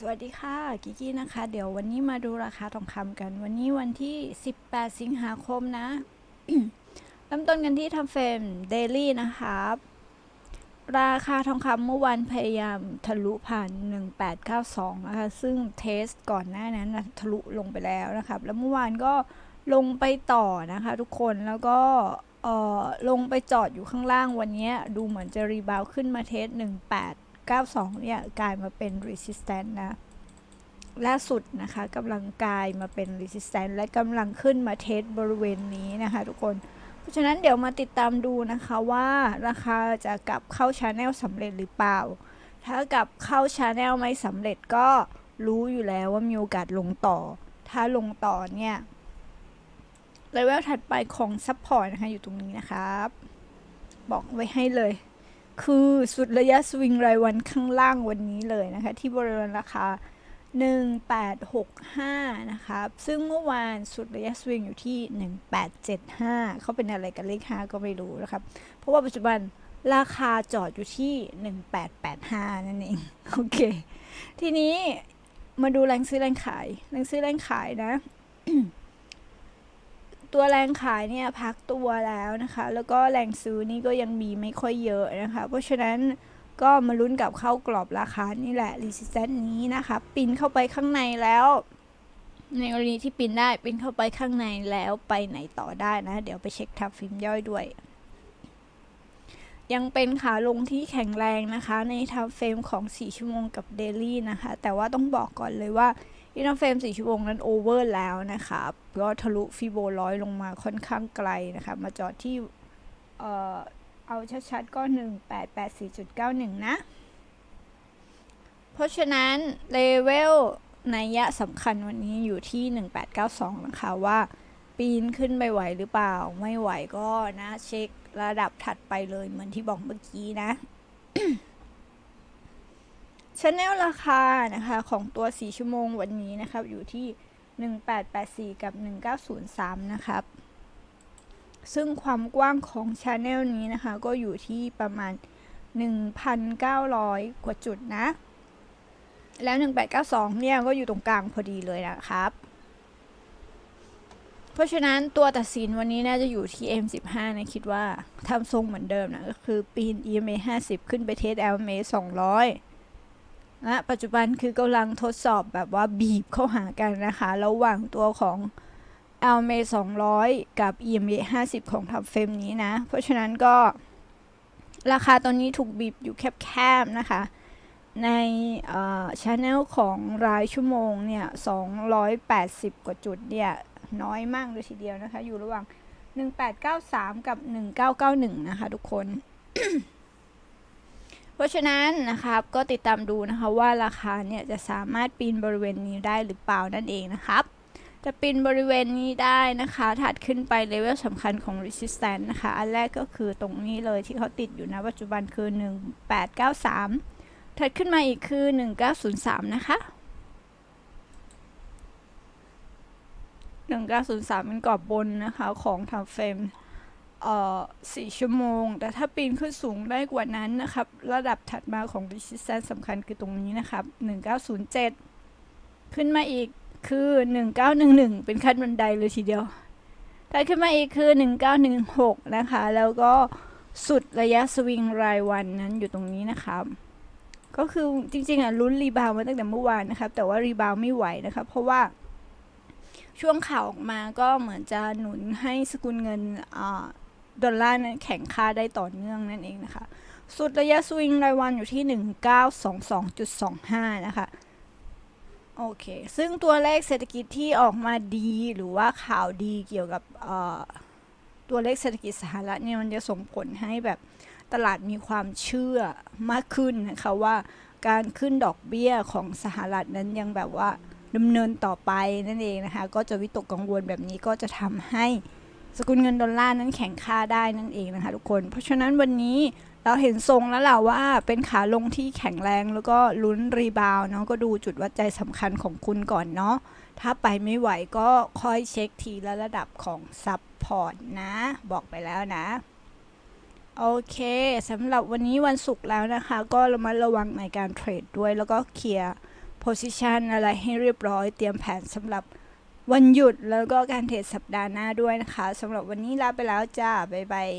สวัสดีค่ะกิกี้นะคะ เดี๋ยววันนี้มาดูราคาทองคำกัน วันนี้วันที่ 18 สิงหาคมนะเริ่มต้นกันที่ทำเฟรมเดลี่นะครับราคาทองคำเมื่อวานพยายามทะลุผ่าน 1892 นะคะ ซึ่งเทสก่อนหน้านั้นนะทะลุลงไปแล้วนะครับ แล้วเมื่อวานก็ลงไปต่อนะคะทุกคนแล้วก็เออลงไปจอดอยู่ข้างล่างวันนี้ดูเหมือนจะรีบาวขึ้นมาเทส 18 92 เนี่ยกลายมาเป็น resistance นะ ล่าสุดนะคะกำลังกลายมาเป็น resistance และกำลังขึ้นมาเทสบริเวณนี้นะคะทุกคน เพราะฉะนั้นเดี๋ยวมาติดตามดูนะคะว่าราคาจะกลับเข้าชาแนลสำเร็จหรือเปล่า ถ้ากลับเข้าชาแนลไม่สำเร็จก็รู้อยู่แล้วว่ามีโอกาสลงต่อ ถ้าลงต่อเนี่ยเลเวลถัดไปของซัพพอร์ตนะคะอยู่ตรงนี้นะครับ บอกไว้ให้เลย คือสุดระยะสวิงรายวันข้างล่างวันนี้เลยนะคะ ที่บริเวณราคา 1865 นะครับซึ่งเมื่อวานสุดระยะสวิงอยู่ที่ 1875 เขาเป็นอะไรกันเลข 5 ก็ไม่รู้นะครับ เพราะว่าปัจจุบันราคาจอดอยู่ที่ 1885 นั่นเอง โอเค ทีนี้มาดูแรงซื้อแรงขาย แรงซื้อแรงขายนะ ตัวแรงขายเนี่ยพักตัวแล้วนะคะ แล้วก็แรงซื้อนี่ก็ยังมีไม่ค่อยเยอะนะคะ เพราะฉะนั้นก็มาลุ้นกับเข้ากรอบราคานี่แหละ resistance นี้นะคะ ปินเข้าไปข้างในแล้ว ในกรณีที่ปินได้ปินเข้าไปข้างในแล้วไปไหนต่อได้นะ เดี๋ยวไปเช็คทับฟิล์มย่อยด้วย ยังเป็นขาลงที่แข็งแรงนะคะ ในทับเฟรมของ 4 ชั่วโมงกับเดลี่นะคะ แต่ว่าต้องบอกก่อนเลยว่า อินเฟรม4ชั่วโมงนั้นโอเวอร์แล้วนะครับก็ทะลุฟิโบร้อยลงมาค่อนข้างไกลนะคะ มาจอดที่ เอ่อ เอาชัดๆก็ 1884.91 นะ เพราะฉะนั้น เลเวลนัยยะสำคัญวันนี้อยู่ที่ 1892 นะคะว่าปีนขึ้นไปไหวหรือเปล่า ไม่ไหวก็นะ เช็คระดับถัดไปเลยเหมือนที่บอกเมื่อกี้นะ ชแนลราคานะคะของตัว 4 ชั่วโมงวันนี้นะครับ อยู่ที่ 1884 กับ 1903 นะครับ ซึ่งความกว้างของชแนลนี้นะคะ ก็อยู่ที่ประมาณ 1,900 กว่าจุดนะ แล้ว 1892 เนี่ย ก็อยู่ตรงกลางพอดีเลยนะครับ เพราะฉะนั้นตัวตัดสินวันนี้น่าจะอยู่ที่ M15 นะคิดว่าทำทรงเหมือนเดิมนะ ก็คือปีน EMA 50 ขึ้นไปเทส LMA 200 นะปัจจุบันคือกำลังทดสอบแบบว่าบีบเข้าหากันนะคะ ระหว่างตัวของ l m a 200 กับ EMA 50 ของทับเฟรมนี้นะ เพราะฉะนั้นก็ราคาตอนนี้ถูกบีบอยู่แคบๆนะคะ ในช n แนลของรายชั่วโมงเนี่ย 280 กว่าจุดเนี่ย น้อยมากเลยทีเดียวนะคะ อยู่ระหว่าง 1893 กับ 1991 นะคะทุกคน เพราะฉะนั้นนะครับก็ติดตามดูนะคะว่าราคาเนี่ยจะสามารถปีนบริเวณนี้ได้หรือเปล่านั่นเองนะครับจะปีนบริเวณนี้ได้นะคะ ถัดขึ้นไปเลเวลสำคัญของ resistance นะคะ อันแรกก็คือตรงนี้เลยที่เขาติดอยู่นะปัจจุบันคือ 1893 ถัดขึ้นมาอีกคือ 1903 นะคะ 1903 เป็นกรอบบนนะคะของทำเฟรม สี่ชั่วโมง แต่ถ้าปีนขึ้นสูงได้กว่านั้นนะครับ ระดับถัดมาของ resistance สำคัญคือตรงนี้นะครับ 1907 ขึ้นมาอีกคือ 1911 เป็นขั้นบันไดเลยทีเดียวถัดขึ้นมาอีกคือ 1916 นะคะ แล้วก็สุดระยะสวิงรายวันนั้นอยู่ตรงนี้นะครับ ก็คือจริงๆอะลุ้นรีบาวมาตั้งแต่เมื่อวานนะครับ แต่ว่ารีบาวไม่ไหวนะครับ เพราะว่าช่วงข่าวออกมาก็เหมือนจะหนุนให้สกุลเงินอ่า ดอลลาร์นั้นแข็งค่าได้ต่อเนื่องนั่นเองนะคะ สุดระยะสวิงรายวันอยู่ที่ 1922.25 นะคะ โอเค ซึ่งตัวเลขเศรษฐกิจที่ออกมาดีหรือว่าข่าวดีเกี่ยวกับตัวเลขเศรษฐกิจสหรัฐเนี่ยมันจะส่งผลให้แบบตลาดมีความเชื่อมากขึ้นนะคะว่าการขึ้นดอกเบี้ยของสหรัฐนั้นยังแบบว่าดำเนินต่อไปนั่นเองนะคะ ก็จะวิตกกังวลแบบนี้ก็จะทำให้ สกุลเงินดอลลาร์นั้นแข็งค่าได้นั่นเองนะคะทุกคน เพราะฉะนั้นวันนี้เราเห็นทรงแล้วแหละว่าเป็นขาลงที่แข็งแรงแล้วก็ลุ้นรีบาวเนาะก็ดูจุดวัดใจสำคัญของคุณก่อนเนาะถ้าไปไม่ไหวก็ค่อยเช็คทีละระดับของซับพอร์ตนะ บอกไปแล้วนะ โอเคสำหรับวันนี้วันศุกร์แล้วนะคะ ก็ระมัดระวังในการเทรดด้วย แล้วก็เคลียร์โพ position อะไรให้เรียบร้อยเตรียมแผนสำหรับ วันหยุดแล้วก็การเทรดสัปดาห์หน้าด้วยนะคะสำหรับวันนี้ลาไปแล้วจ้า บ๊ายบาย